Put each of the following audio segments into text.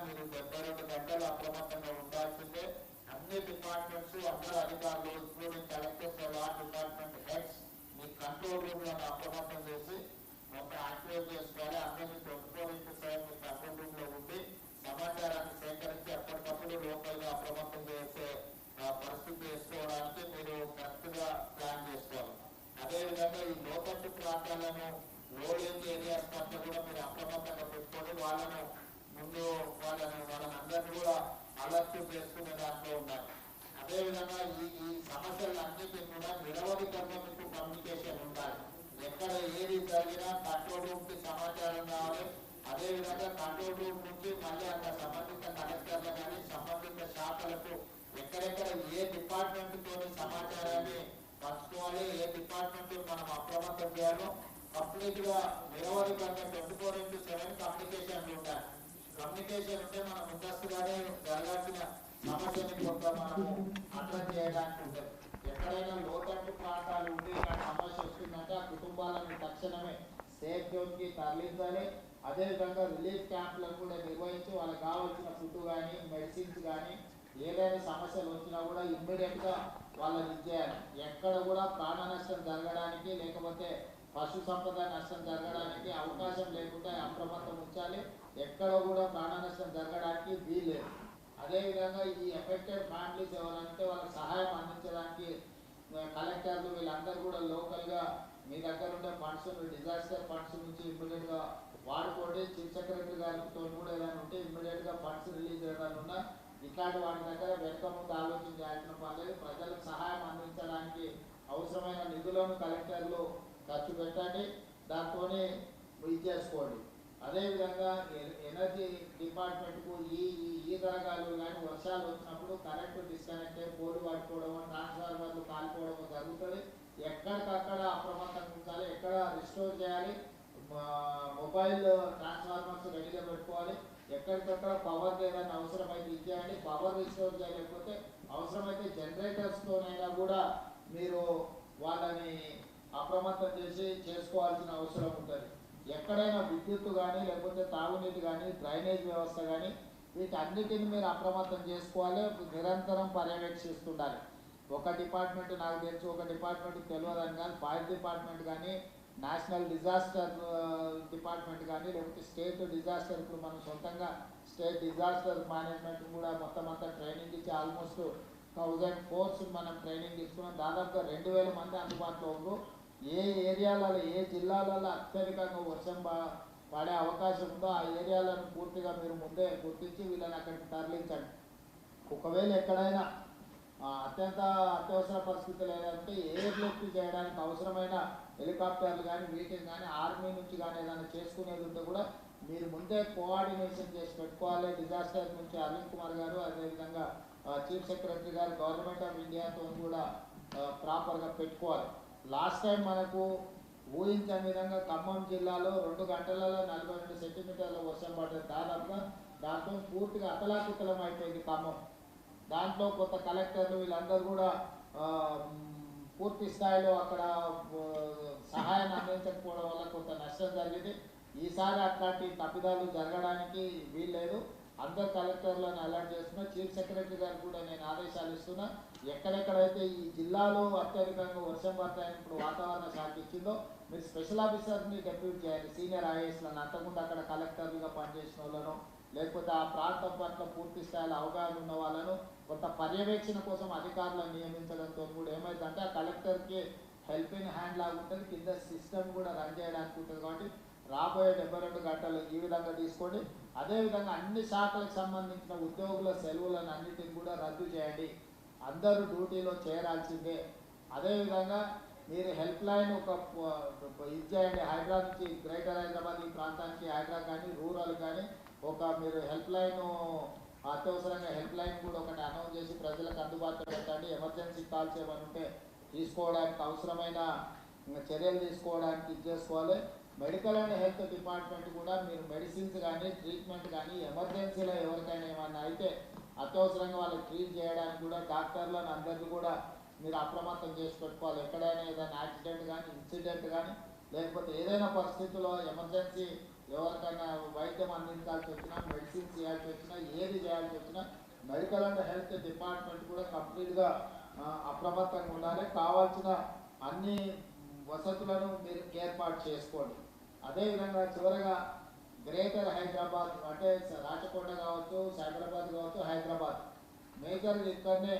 మీరు డెబ్బై రెండు గంటలు అప్రమత్తంగా ఉండాల్సిందే అన్ని డిపార్ట్మెంట్స్ అందరూ అధికారులు including collectors all department heads మీ కంట్రోల్ రూమ్లో అప్రమత్తం చేసి ఒక యాక్టివేట్ చేసుకోవాలి అందరినీ ట్వంటీ ఫోర్ ఇంటూ సెవెన్ మీ కంట్రోల్ రూమ్లో ఉండి సమాచారాన్ని సేకరించి ఎప్పటికప్పుడు లోకల్గా అప్రమత్తం చేసే పరిస్థితి చేసుకోవడానికి మీరు కరెక్ట్గా ప్లాన్ చేసుకోవాలి అదేవిధంగా ఈ లోకల్ ప్రాంతాలను లోడింగ్ ఏరియాస్ పట్ల కూడా మీరు అప్రమత్తంగా పెట్టుకొని వాళ్ళను ముందు వాళ్ళని వాళ్ళని అందరినీ కూడా అలర్ట్ చేసుకునే దాంట్లో ఉండాలి అదేవిధంగా ఈ ఈ సమస్యలన్నిటికీ కూడా నిరవధి కర్మకు కమ్యూనికేషన్ ఉండాలి. ఎక్కడ ఏది జరిగినా కంట్రోల్ రూమ్కి సమాచారం కావాలి అదేవిధంగా కంట్రోల్ రూమ్ నుంచి మళ్ళీ అక్కడ సంబంధిత కలెక్టర్లు కానీ సంబంధిత శాఖలకు ఎక్కడెక్కడ ఏ డిపార్ట్మెంట్ తోని సమాచారాన్ని పంచుకోవాలి ఏ డిపార్ట్మెంట్ మనం అప్రమత్తం చేయాలో కంప్లీట్గా నిరవధికంగా ట్వంటీ ఫోర్ ఇంటూ సెవెన్ కమ్యూనికేషన్లు ఉంటాయి కమ్యూనికేషన్ ఉంటే మనం ముందస్తుగానే జరగాల్సిన సమస్యని కొంత మనము అడ్రస్ చేయడానికి ఉంటుంది. ఎక్కడైనా లోతట్టు ప్రాంతాలు ఉండి సమస్య వస్తుందంటే ఆ కుటుంబాలను తక్షణమే సేఫ్ జోన్కి తరలించాలి. అదేవిధంగా రిలీఫ్ క్యాంపులను కూడా నిర్వహించి వాళ్ళకి కావాల్సిన ఫుడ్ కానీ మెడిసిన్స్ కానీ ఏదైనా సమస్యలు వచ్చినా కూడా ఇమ్మీడియట్గా వాళ్ళని ఇచ్చేయాలి ఎక్కడ కూడా ప్రాణ నష్టం జరగడానికి లేకపోతే పశు సంపద నష్టం జరగడానికి అవకాశం లేకుండా అప్రమత్తం ఉంచాలి. ఎక్కడ కూడా ప్రాణ నష్టం జరగడానికి వీల్లేదు. అదేవిధంగా ఈ ఎఫెక్టెడ్ ఫ్యామిలీస్ ఎవరంటే వాళ్ళకి సహాయం అందించడానికి కలెక్టర్లు వీళ్ళందరూ కూడా లోకల్గా మీ దగ్గర ఉండే ఫండ్స్ డిజాస్టర్ ఫండ్స్ నుంచి ఇమ్మీడియట్గా వాడుకోండి. చీఫ్ సెక్రటరీ గారితో కూడా ఏదైనా ఉంటే ఇమ్మీడియట్గా ఫండ్స్ రిలీజ్ ఏదైనా ఉన్నా ఇట్లాంటి వాటి దగ్గర వెనుక ముందు ఆలోచన చేయాల్సిన పర్లేదు ప్రజలకు సహాయం అందించడానికి అవసరమైన నిధులను కలెక్టర్లు ఖర్చు పెట్టండి. దాంతోనే ఇది చేసుకోండి. అదేవిధంగా ఎనర్జీ డిపార్ట్మెంట్కు ఈ ఈ ఈ తరగాలు కానీ వర్షాలు వచ్చినప్పుడు కరెంటు డిస్కనెక్ట్ అయ్యి పోలు పట్టుకోవడం ట్రాన్స్ఫార్మర్లు కాలిపోవడం జరుగుతుంది. ఎక్కడికక్కడ అప్రమత్తంగా ఉంచాలి ఎక్కడ రిస్టోర్ చేయాలి మా- మొబైల్ ట్రాన్స్ఫార్మర్స్ రెడీగా పెట్టుకోవాలి. ఎక్కడికక్కడ పవర్ ఏదైనా అవసరమైతే ఇచ్చేయండి. పవర్ రిస్టోర్ చేయలేకపోతే అవసరమైతే జనరేటర్స్తోనైనా కూడా మీరు వాళ్ళని అప్రమత్తం చేసి చేసుకోవాల్సిన అవసరం ఉంటుంది. ఎక్కడైనా విద్యుత్ కానీ లేకపోతే తాగునీటి కానీ డ్రైనేజ్ వ్యవస్థ కానీ వీటన్నిటిని మీరు అప్రమత్తం చేసుకోవాలి నిరంతరం పర్యవేక్షిస్తుండాలి. ఒక డిపార్ట్మెంట్ నాకు తెలుసు ఒక డిపార్ట్మెంట్ తెలియదని కానీ ఫైర్ డిపార్ట్మెంట్ కానీ నేషనల్ డిజాస్టర్ డిపార్ట్మెంట్ కానీ లేకపోతే స్టేట్ డిజాస్టర్ ఇప్పుడు మనం సొంతంగా స్టేట్ డిజాస్టర్ మేనేజ్మెంట్ కూడా మొత్తం అంతా ట్రైనింగ్ ఇచ్చి ఆల్మోస్ట్ థౌజండ్ ఫోర్స్ మనం ట్రైనింగ్ ఇస్తున్నాం. దాదాపుగా రెండు వేల మంది అందుబాటులో ఉన్నారు ఏ ఏరియాలలో ఏ జిల్లాలలో అత్యధికంగా వర్షం పడే అవకాశం ఉందో ఆ ఏరియాలను పూర్తిగా మీరు ముందే గుర్తించి వీళ్ళని అక్కడికి తరలించండి. ఒకవేళ ఎక్కడైనా అత్యంత అత్యవసర పరిస్థితులు ఏదంటే ఎయిర్ లిఫ్ట్ చేయడానికి అవసరమైన హెలికాప్టర్లు కానీ వీటిని కానీ ఆర్మీ నుంచి కానీ ఏదైనా చేసుకునేది ఉంటే కూడా మీరు ముందే కోఆర్డినేషన్ చేసి పెట్టుకోవాలి. డిజాస్టర్ నుంచి అరుణ్ కుమార్ గారు అదేవిధంగా chief secretary garu government of ఇండియాతో కూడా ప్రాపర్గా పెట్టుకోవాలి. లాస్ట్ టైం మనకు ఊహించని విధంగా ఖమ్మం జిల్లాలో రెండు గంటలలో నలభై రెండు సెంటీమీటర్ల వర్షం పడ్డది దాదాపుగా దాంతో పూర్తిగా అతలాకుతలం అయిపోయింది ఖమ్మం. దాంట్లో కొత్త కలెక్టర్లు వీళ్ళందరూ కూడా పూర్తి స్థాయిలో అక్కడ సహాయం సహాయాన్ని అందించకపోవడం వల్ల కొంత నష్టం జరిగింది. ఈసారి అట్లాంటి తప్పిదాలు జరగడానికి వీల్లేదు. అందరు కలెక్టర్లను అలర్ట్ చేస్తున్నా చీఫ్ సెక్రటరీ గారు కూడా నేను ఆదేశాలు ఇస్తున్నా. ఎక్కడెక్కడైతే ఈ జిల్లాలో అత్యధికంగా వర్షం పడతాయని ఇప్పుడు వాతావరణ శాఖ ఇచ్చిందో మీరు స్పెషల్ ఆఫీసర్ని డెప్యూట్ చేయాలి సీనియర్ ఐఏఎస్లను అంతకుముందు అక్కడ కలెక్టర్లుగా పనిచేసిన వాళ్ళను లేకపోతే ఆ ప్రాంతం పట్ల పూర్తి స్థాయిలో అవగాహన ఉన్న వాళ్ళను కొంత పర్యవేక్షణ కోసం అధికారులను నియమించడంతో కూడా ఏమైందంటే ఆ కలెక్టర్కి హెల్పింగ్ హ్యాండ్ లాగా ఉంటుంది. కింద సిస్టమ్ కూడా రన్ చేయడానికి ఉంటుంది కాబట్టి రాబోయే డెబ్బై రెండు గంటలు ఈ విధంగా తీసుకోండి. అదేవిధంగా అన్ని శాఖలకు సంబంధించిన ఉద్యోగుల సెలవులను అన్నిటిని కూడా రద్దు చేయండి. అందరూ డ్యూటీలో చేరాల్సిందే. అదేవిధంగా మీరు హెల్ప్ లైన్ ఒక ఇది చేయండి. హైదరాబాద్ నుంచి గ్రేటర్ హైదరాబాద్ ఈ ప్రాంతానికి హైదరాబాద్ కానీ రూరల్ కానీ ఒక మీరు హెల్ప్ లైన్ అత్యవసరంగా హెల్ప్ లైన్ కూడా ఒకటి అనౌన్స్ చేసి ప్రజలకు అందుబాటులో పెట్టండి. ఎమర్జెన్సీ కాల్స్ ఏమైనా ఉంటే తీసుకోవడానికి అవసరమైన చర్యలు తీసుకోవడానికి ఇది చేసుకోవాలి. మెడికల్ అండ్ హెల్త్ డిపార్ట్మెంట్ కూడా మీరు మెడిసిన్స్ కానీ ట్రీట్మెంట్ కానీ ఎమర్జెన్సీలో ఎవరికైనా ఏమన్నా అయితే అత్యవసరంగా వాళ్ళకి ట్రీట్ చేయడానికి కూడా డాక్టర్లను అందరినీ కూడా మీరు అప్రమత్తం చేసి పెట్టుకోవాలి. ఎక్కడైనా ఏదైనా యాక్సిడెంట్ కానీ ఇన్సిడెంట్ కానీ లేకపోతే ఏదైనా పరిస్థితుల్లో ఎమర్జెన్సీ ఎవరికైనా వైద్యం అందించాల్సి వచ్చినా మెడిసిన్ చేయాల్సి వచ్చినా ఏది చేయాల్సి వచ్చినా మెడికల్ అండ్ హెల్త్ డిపార్ట్మెంట్ కూడా కంప్లీట్గా అప్రమత్తంగా ఉండాలి. కావాల్సిన అన్ని వసతులను మీరు ఏర్పాటు చేసుకోండి. అదేవిధంగా చివరగా గ్రేటర్ హైదరాబాద్ అంటే రాచకోట కావచ్చు సైబరాబాద్ కావచ్చు హైదరాబాద్. మేజర్ ఇక్కడనే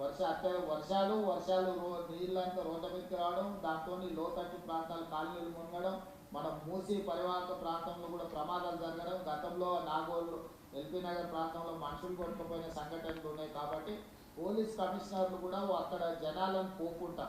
వర్ష అక్కడ వర్షాలు వర్షాలు రో నీళ్ళంతా రోడ్ల మీదకి రావడం దాంతో లోతట్టు ప్రాంతాలు కాలనీలు మునగడం మనం మూసి పరివాహక ప్రాంతంలో కూడా ప్రమాదాలు జరగడం గతంలో నాగోళ్ళు ఎల్పీ నగర్ ప్రాంతంలో మనుషులు కొట్టుకుపోయిన సంఘటనలు ఉన్నాయి కాబట్టి పోలీస్ కమిషనర్లు కూడా అక్కడ జనాలను పోకుండా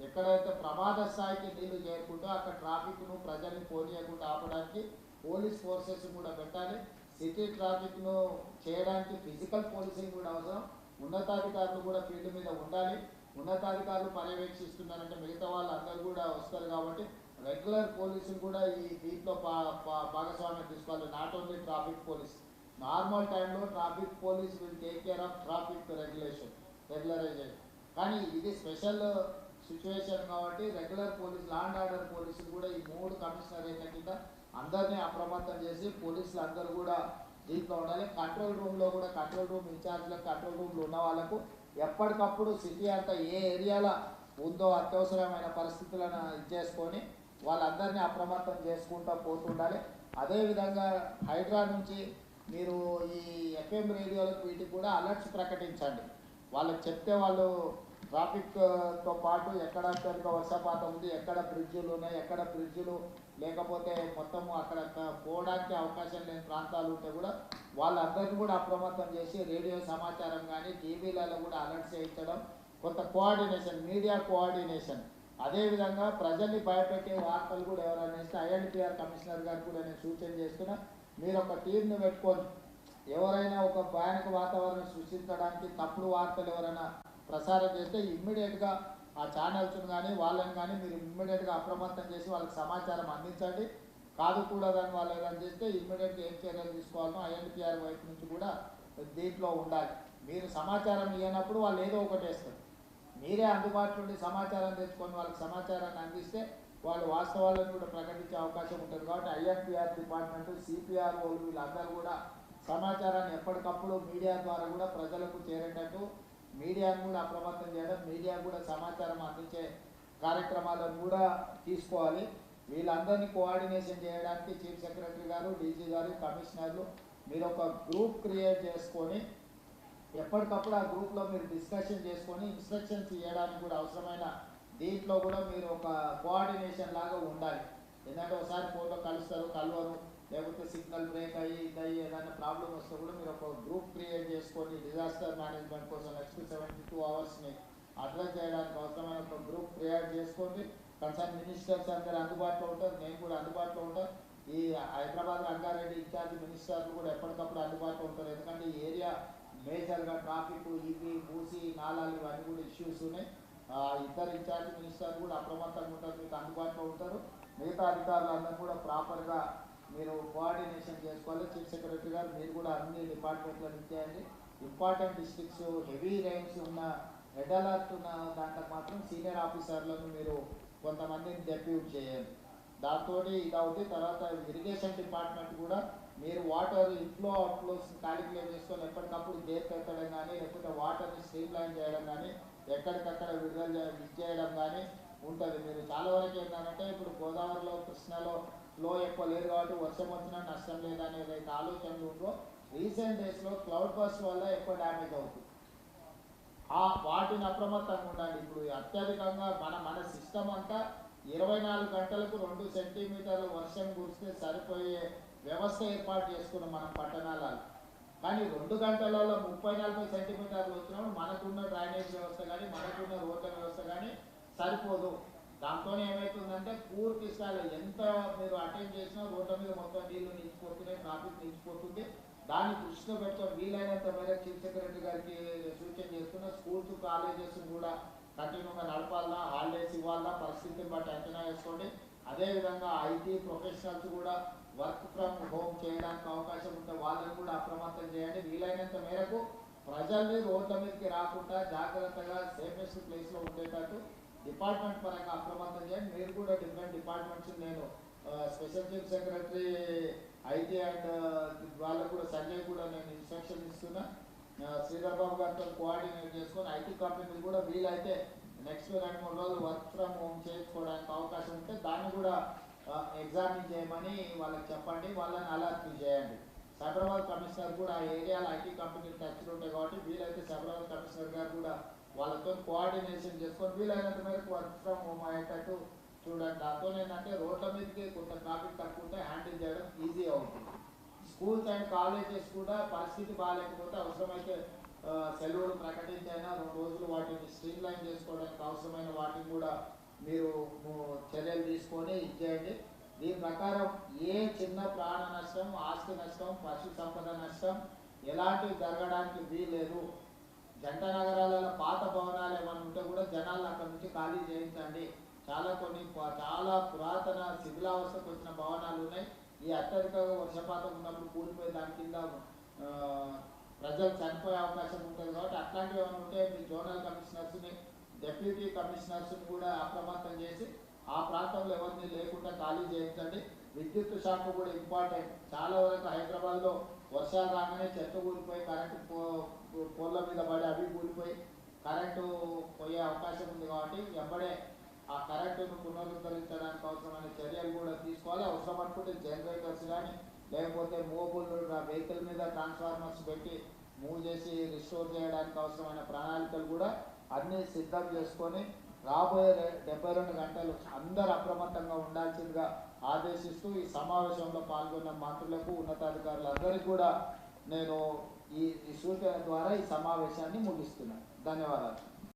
ఎక్కడైతే ప్రమాద స్థాయికి నీళ్ళు చేరుకుంటూ అక్కడ ట్రాఫిక్ను ప్రజల్ని పోనీయకుండా ఆపడానికి పోలీస్ ఫోర్సెస్ కూడా పెట్టాలి. సిటీ ట్రాఫిక్ను చేయడానికి ఫిజికల్ పోలీసింగ్ కూడా అవసరం. ఉన్నతాధికారులు కూడా ఫీల్డ్ మీద ఉండాలి. ఉన్నతాధికారులు పర్యవేక్షిస్తున్నారంటే మిగతా వాళ్ళందరూ కూడా వస్తారు కాబట్టి రెగ్యులర్ పోలీసులు కూడా ఈ దీంట్లో పా- పా- భాగస్వామ్యం తీసుకోవాలి. Not only traffic police. Normal టైంలో traffic police will take care of traffic regulation. Regularization. కానీ ఇది స్పెషల్ సిచ్యువేషన్ కాబట్టి regular police law and order పోలీసులు కూడా ఈ మూడు కమిషనరేట్ల కింద అందరినీ అప్రమత్తం చేసి పోలీసులు అందరూ కూడా దీంట్లో ఉండాలి. కంట్రోల్ రూమ్లో కూడా కంట్రోల్ రూమ్ ఇన్ఛార్జ్లకు కంట్రోల్ రూమ్లో ఉన్న వాళ్ళకు ఎప్పటికప్పుడు సిటీ అంతా ఏ ఏరియాలో ఉందో అత్యవసరమైన పరిస్థితులను ఇచ్చేసుకొని వాళ్ళందరినీ అప్రమత్తం చేసుకుంటూ పోతుండాలి. అదేవిధంగా హైడ్రా నుంచి మీరు ఈ ఎఫ్ఎం రేడియోలకు వీటికి కూడా అలర్ట్స్ ప్రకటించండి. వాళ్ళకి చెప్తే వాళ్ళు ట్రాఫిక్తో పాటు ఎక్కడ కనుక వర్షపాతం ఉంది ఎక్కడ బ్రిడ్జులు ఉన్నాయి ఎక్కడ బ్రిడ్జులు లేకపోతే మొత్తం అక్కడ పోవడానికి అవకాశం లేని ప్రాంతాలు ఉంటే కూడా వాళ్ళందరినీ కూడా అప్రమత్తం చేసి రేడియో సమాచారం కానీ టీవీలలో కూడా అలర్ట్ చేయించడం కొంత కోఆర్డినేషన్ మీడియా కోఆర్డినేషన్. అదేవిధంగా ప్రజల్ని భయపెట్టే వార్తలు కూడా ఎవరైనా ఇస్తే ఐఎన్టీఆర్ కమిషనర్ గారు కూడా నేను సూచన చేస్తున్నా మీరు ఒక టీంని పెట్టుకొని ఎవరైనా ఒక భయానక వాతావరణం సృష్టించడానికి తప్పుడు వార్తలు ఎవరైనా ప్రసారం చేస్తే ఇమ్మీడియట్గా ఆ ఛానల్స్ని కానీ వాళ్ళని కానీ మీరు ఇమ్మీడియట్గా అప్రమత్తం చేసి వాళ్ళకి సమాచారం అందించండి. కాదు కూడదని వాళ్ళు ఏదైనా చేస్తే ఇమ్మీడియట్గా ఏం చర్యలు తీసుకోవాలనో ఐఎన్పిఆర్ వైపు నుంచి కూడా దీంట్లో ఉండాలి. మీరు సమాచారం ఇవ్వనప్పుడు వాళ్ళు ఏదో ఒకటి వేస్తారు మీరే అందుబాటులో ఉండి సమాచారం తెచ్చుకొని వాళ్ళకి సమాచారాన్ని అందిస్తే వాళ్ళు వాస్తవాలను కూడా ప్రకటించే అవకాశం ఉంటుంది కాబట్టి ఐఎన్పిఆర్ డిపార్ట్మెంట్ సిపిఆర్ వాళ్ళు వీళ్ళందరూ కూడా సమాచారాన్ని ఎప్పటికప్పుడు మీడియా ద్వారా కూడా ప్రజలకు చేరేటట్టు మీడియాను కూడా అప్రమత్తం చేయడం మీడియా కూడా సమాచారం అందించే కార్యక్రమాలను కూడా తీసుకోవాలి. వీళ్ళందరినీ కోఆర్డినేషన్ చేయడానికి చీఫ్ సెక్రటరీ గారు డీజీ గారు కమిషనర్లు మీరు ఒక గ్రూప్ క్రియేట్ చేసుకొని ఎప్పటికప్పుడు ఆ గ్రూప్లో మీరు డిస్కషన్ చేసుకొని ఇన్స్ట్రక్షన్స్ ఇవ్వడానికి కూడా అవసరమైన దీంట్లో కూడా మీరు ఒక కోఆర్డినేషన్ లాగా ఉండాలి. ఎందుకంటే ఒకసారి ఫోన్లో కలుస్తారు కలవరు. లేకపోతే సిగ్నల్ బ్రేక్ అయ్యి ఇదయ్యి అయ్యి ఏదైనా ప్రాబ్లం వస్తే కూడా మీరు ఒక గ్రూప్ క్రియేట్ చేసుకొని డిజాస్టర్ మేనేజ్మెంట్ కోసం నెక్స్ట్ సెవెంటీ టూ అవర్స్ని అడ్రస్ చేయడానికి అవసరమైన ఒక గ్రూప్ క్రియేట్ చేసుకోండి కన్సర్న్ మినిస్టర్స్ అందరు అందుబాటులో ఉంటారు. నేను కూడా అందుబాటులో ఉంటాను ఈ హైదరాబాద్ రంగారెడ్డి ఇన్ఛార్జ్ మినిస్టర్లు కూడా ఎప్పటికప్పుడు అందుబాటులో ఉంటారు. ఎందుకంటే ఈ ఏరియా మేజర్గా ట్రాఫిక్ ఇవి మూసి నాలాలు ఇవన్నీ కూడా ఇష్యూస్ ఉన్నాయి. ఇద్దరు ఇన్ఛార్జ్ మినిస్టర్లు కూడా అప్రమత్తంగా ఉంటారు. మీకు అందుబాటులో ఉంటారు. మిగతా అధికారులు అందరూ కూడా ప్రాపర్గా మీరు కోఆర్డినేషన్ చేసుకోవాలి. చీఫ్ సెక్రటరీ గారు మీరు కూడా అన్ని డిపార్ట్మెంట్లో ఇచ్చేయండి. ఇంపార్టెంట్ డిస్ట్రిక్ట్స్ హెవీ రైన్స్ ఉన్న రెడ్ అలర్ట్ ఉన్న దాంట్లో మాత్రం సీనియర్ ఆఫీసర్లను మీరు కొంతమందిని డెప్యూట్ చేయండి. దాంతో ఇది అవుతుంది తర్వాత ఇరిగేషన్ డిపార్ట్మెంట్ కూడా మీరు వాటర్ ఇన్ఫ్లో అవుట్ఫ్లోస్ క్యాలిక్యులేట్ చేసుకొని ఎప్పటికప్పుడు గేట్ పెట్టడం కానీ లేకపోతే వాటర్ని స్ట్రీమ్ లైన్ చేయడం కానీ ఎక్కడికక్కడ విడుదల చేయడం కానీ ఉంటుంది. మీరు చాలా వరకు ఏంటంటే ఇప్పుడు గోదావరిలో కృష్ణలో ఫ్లో ఎక్కువ లేదు కాబట్టి వర్షం వచ్చినా నష్టం లేదనే ఏదైతే ఆలోచనలు ఉందో రీసెంట్ డేస్లో క్లౌడ్ బస్ట్ వల్ల ఎక్కువ డ్యామేజ్ అవుతుంది ఆ వాటిని అప్రమత్తంగా ఉండాలి. ఇప్పుడు అత్యధికంగా మన మన సిస్టమ్ అంతా ఇరవై నాలుగు గంటలకు రెండు సెంటీమీటర్ల వర్షం కురిస్తే సరిపోయే వ్యవస్థ ఏర్పాటు చేసుకున్నాం మనం పట్టణాలలో. కానీ రెండు గంటలలో ముప్పై నలభై సెంటీమీటర్లు వచ్చినప్పుడు మనకున్న డ్రైనేజ్ వ్యవస్థ కానీ మనకున్న రోడ్ల వ్యవస్థ కానీ సరిపోదు. దాంతో ఏమవుతుందంటే పూర్తి స్థాయిలో ఎంత మీరు అటెండ్ చేసినా రోడ్ల మీద మొత్తం నీళ్ళు నిలిచిపోతున్నాయి ట్రాఫిక్ నిలిచిపోతుంది దాన్ని దృష్టిలో పెట్టుకొని వీలైనంత మేరకు చీఫ్ సెక్రటరీ గారికి సూచన చేస్తున్నా స్కూల్స్ కాలేజెస్ కూడా కంటిన్యూగా నడపాలన్నా హాలిడేస్ ఇవ్వాలన్నా పరిస్థితిని బట్టి అంచనా వేసుకోండి. అదేవిధంగా ఐటీ ప్రొఫెషనల్స్ కూడా వర్క్ ఫ్రమ్ హోమ్ చేయడానికి అవకాశం ఉంటే వాళ్ళని కూడా అప్రమత్తం చేయండి. వీలైనంత మేరకు ప్రజల్ని రోడ్ల మీదకి రాకుండా జాగ్రత్తగా సేఫెస్ట్ ప్లేస్లో ఉండేటట్టు డిపార్ట్మెంట్ పరంగా అప్రమత్తం చేయండి. మీరు కూడా డిఫరెంట్ డిపార్ట్మెంట్స్ నేను special chief secretary IT and వాళ్ళకు కూడా సంజయ్ కూడా నేను ఇన్స్ట్రక్షన్ ఇస్తున్నా. శ్రీరాబాబు గారితో కోఆర్డినేట్ చేసుకొని ఐటీ కంపెనీలు కూడా వీలైతే నెక్స్ట్ రెండు మూడు రోజులు వర్క్ ఫ్రమ్ హోమ్ చేసుకోవడానికి అవకాశం ఉంటే దాన్ని కూడా ఎగ్జామిన్ చేయమని వాళ్ళకి చెప్పండి. వాళ్ళని అలర్ట్ చేయండి. సైబరాబాద్ కమిషనర్ కూడా ఆ ఏరియాలో ఐటీ కంపెనీలు టచ్లు ఉంటాయి కాబట్టి వీలైతే సైబరాబాద్ కమిషనర్ గారు కూడా వాళ్ళతో కోఆర్డినేషన్ చేసుకొని వీలైనంత మేరకు వర్క్ ఫ్రమ్ హోమ్ అయ్యేటట్టు చూడండి. దాంతో ఏంటంటే రోడ్ల మీదకి కొంత ట్రాఫిక్ తక్కువ ఉంటే హ్యాండిల్ చేయడం ఈజీ అవుతుంది స్కూల్స్ అండ్ కాలేజెస్ కూడా పరిస్థితి బాగాలేకపోతే అవసరమైతే సెలవులు ప్రకటించైనా రెండు రోజులు వాటిని స్ట్రీమ్ లైన్ చేసుకోవడానికి అవసరమైన వాటిని కూడా మీరు చర్యలు తీసుకొని ఇచ్చేయండి. దీని ప్రకారం ఏ చిన్న ప్రాణ నష్టం ఆస్తి నష్టం పశు సంపద నష్టం ఎలాంటివి జరగడానికి వీలేదు జంట నగరాలలో పాత భవనాలు ఏమైనా ఉంటే కూడా జనాలు అక్కడ నుంచి ఖాళీ చేయించండి. చాలా కొన్ని చాలా పురాతన శిథిలావస్థకు వచ్చిన భవనాలు ఉన్నాయి. ఈ అత్యధిక వర్షపాతం ఉన్నప్పుడు కూలిపోయి దాని కింద ప్రజలు చనిపోయే అవకాశం ఉంటుంది కాబట్టి అట్లాంటివి ఏమైనా ఉంటే మీ జోనల్ కమిషనర్స్ని డెప్యూటీ కమిషనర్స్ని కూడా అప్రమత్తం చేసి ఆ ప్రాంతంలో ఎవరిని లేకుండా ఖాళీ చేయించండి. విద్యుత్ శాఖ కూడా ఇంపార్టెంట్. చాలా వరకు హైదరాబాద్లో వర్షాలు రాగానే చెట్టు కూలిపోయి కరెంటు కోళ్ళ మీద పడి అవి కూలిపోయి కరెంటు పోయే అవకాశం ఉంది కాబట్టి వెంబడే ఆ కరెంటును పునరుద్ధరించడానికి అవసరమైన చర్యలు కూడా తీసుకోవాలి. అవసరం అనుకుంటే జనరేటర్స్ కానీ లేకపోతే మోబుల్ వెహికల్ మీద ట్రాన్స్ఫార్మర్స్ పెట్టి మూవ్ చేసి రిస్టోర్ చేయడానికి అవసరమైన ప్రణాళికలు కూడా అన్నీ సిద్ధం చేసుకొని రాబోయే డెబ్బై రెండు గంటలు అందరు అప్రమత్తంగా ఉండాల్సిందిగా ఆదేశిస్తూ ఈ సమావేశంలో పాల్గొన్న మంత్రులకు ఉన్నతాధికారులందరికీ కూడా నేను ఈ సూచన ద్వారా ఈ సమావేశాన్ని ముగిస్తున్నాను. ధన్యవాదాలు.